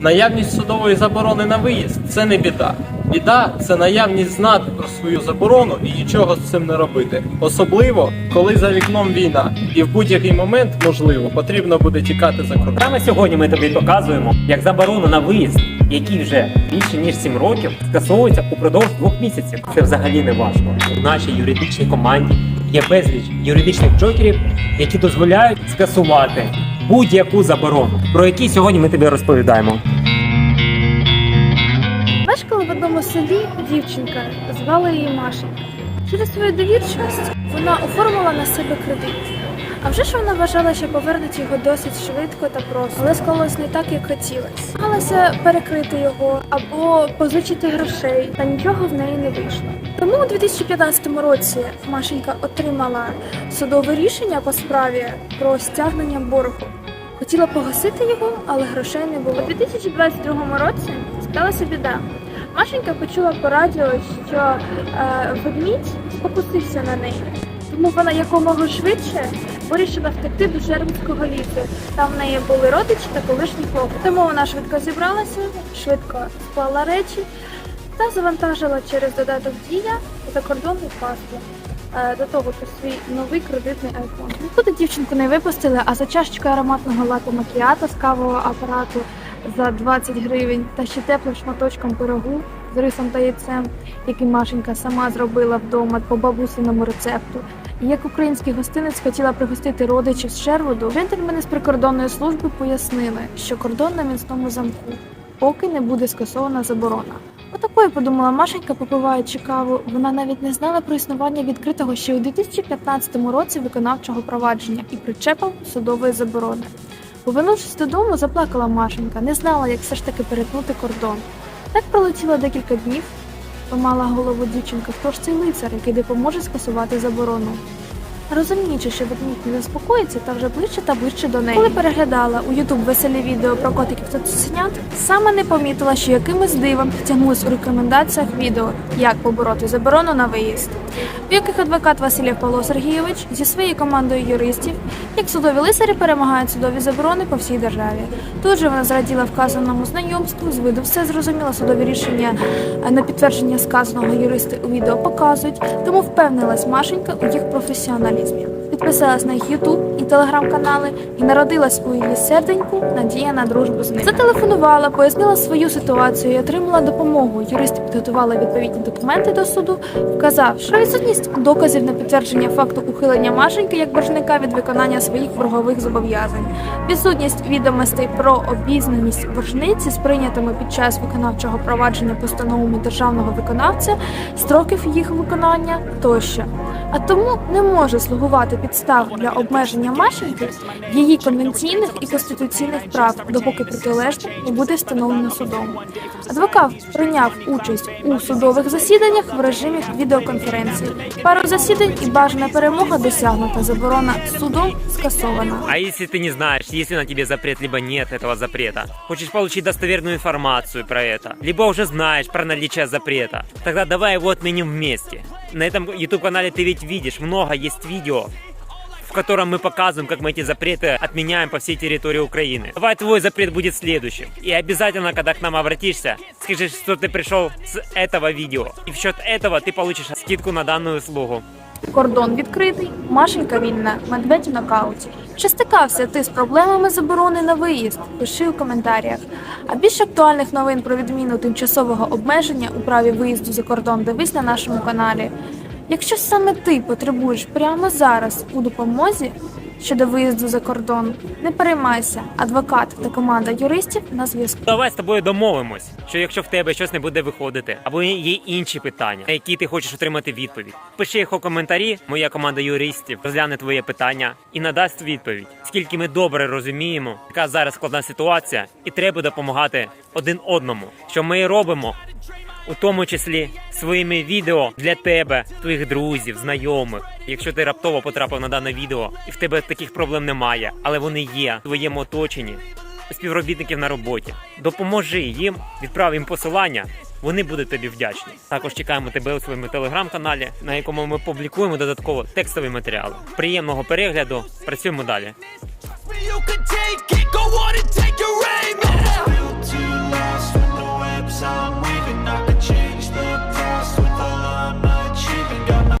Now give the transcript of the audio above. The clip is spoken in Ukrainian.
Наявність судової заборони на виїзд це не біда. Біда це наявність знати про свою заборону і нічого з цим не робити. Особливо, коли за вікном війна, і в будь-який момент, можливо, потрібно буде тікати за кордон. Саме сьогодні ми тобі показуємо, як заборона на виїзд, який вже більше ніж 7 років, скасовується упродовж двох місяців. Це взагалі не важко. У нашій юридичній команді є безліч юридичних джокерів, які дозволяють скасувати будь-яку заборону, про які сьогодні ми тобі розповідаємо. Мешкала в одному селі дівчинка, звали її Маша. Через свою довірчивість вона оформила на себе кредит. А вже ж вона вважала, що повернуть його досить швидко та просто, але склалось не так, як хотілося. Намагалася перекрити його або позичити грошей, та нічого в неї не вийшло. Тому у 2015 році Машенька отримала судове рішення по справі про стягнення боргу. Хотіла погасити його, але грошей не було. У 2022 році сталася біда. Машенька почула по радіо, що е, ведмідь покусився на неї. Тому вона якомога швидше вирішила втекти до Жермського лісу. Там в неї були родичі та колишні хлопці. Тому вона швидко зібралася, швидко склала речі та завантажила через додаток Дія закордонний паспорт. е, До того ж свій новий кредитний айфон. Нікуди дівчинку не випустили, а за чашечкою ароматного лату макіато з кавового апарату за 20 гривень та ще теплим шматочком пирогу з рисом та яйцем, який Машенька сама зробила вдома по бабусиному рецепту. І як український гостинець хотіла пригостити родичів з Шервуду, джентльмени з прикордонної служби пояснили, що кордон на міцному замку, поки не буде скасована заборона. Отакою подумала Машенька, попиваючи каву. Вона навіть не знала про існування відкритого ще у 2015 році виконавчого провадження і причепом судової заборони. Повернувшись додому, заплакала Машенька, не знала, як все ж таки перетнути кордон. Так пролетіло декілька днів. Помала голову дівчинка, хто ж цей лицар, який допоможе скасувати заборону. Розуміючи, що ведмідь не заспокоїться, та вже ближче та ближче до неї. Коли переглядала у Ютуб веселі відео про котиків та цуценят, саме не помітила, що якимось дивом тягнулось у рекомендаціях відео, як побороти заборону на виїзд, в яких адвокат Василів Павло Сергійович зі своєю командою юристів, як судові лицарі перемагають судові заборони по всій державі. Тут же вона зраділа вказаному знайомству, з виду все зрозуміла судові рішення е, на підтвердження сказаного юристи у відео показують, тому впевнилась Машенька у їх професіоналізмі. me Підписалась на їх Ютуб і телеграм-канали і народилась у її серденьку надія на дружбу з ним. Зателефонувала, пояснила свою ситуацію і отримала допомогу. Юристи підготували відповідні документи до суду, вказав, що відсутність доказів на підтвердження факту ухилення Машеньки як боржника від виконання своїх боргових зобов'язань, відсутність відомостей про обізнаність боржниці з прийнятими під час виконавчого провадження постановами державного виконавця, строків їх виконання тощо. А тому не може слугувати підстав для обмеження Машеньки в її конвенційних і конституційних прав, допоки протилежне не буде встановлено судом. Адвокат прийняв участь у судових засіданнях в режимі відеоконференції. Пару засідань і бажана перемога досягнута. Заборона судом скасована. А если ты не знаешь, есть ли на тебе запрет, либо нет этого запрета, хочешь получить достоверную информацию про это, либо уже знаешь про наличие запрета, тогда давай его отменим вместе. На этом YouTube-канале ты ведь видишь, много есть видео, в котором мы показываем, как мы эти запреты отменяем по всей территории Украины. Давай твой запрет будет следующим. И обязательно, когда к нам обратишься, скажи, что ты пришел с этого видео. И в счет этого ты получишь скидку на данную услугу. Кордон відкритий, Машенька вільна, медведь в нокауті. Чи стикався ти з проблемами заборони на виїзд? Пиши у коментарях. А більше актуальних новин про відміну тимчасового обмеження у праві виїзду за кордон дивись на нашому каналі. Якщо саме ти потребуєш прямо зараз у допомозі щодо виїзду за кордон, не переймайся, адвокат та команда юристів на зв'язку. Давай з тобою домовимось, що якщо в тебе щось не буде виходити, або є інші питання, на які ти хочеш отримати відповідь, пиши їх у коментарі. Моя команда юристів розгляне твоє питання і надасть відповідь. Скільки ми добре розуміємо, яка зараз складна ситуація, і треба допомагати один одному. Що ми робимо, у тому числі своїми відео для тебе, твоїх друзів, знайомих. Якщо ти раптово потрапив на дане відео і в тебе таких проблем немає, але вони є в твоєму оточенні, співробітників на роботі. Допоможи їм, відправ їм посилання. Вони будуть тобі вдячні. Також чекаємо тебе у своєму телеграм-каналі, на якому ми публікуємо додатково текстові матеріали. Приємного перегляду. Працюємо далі.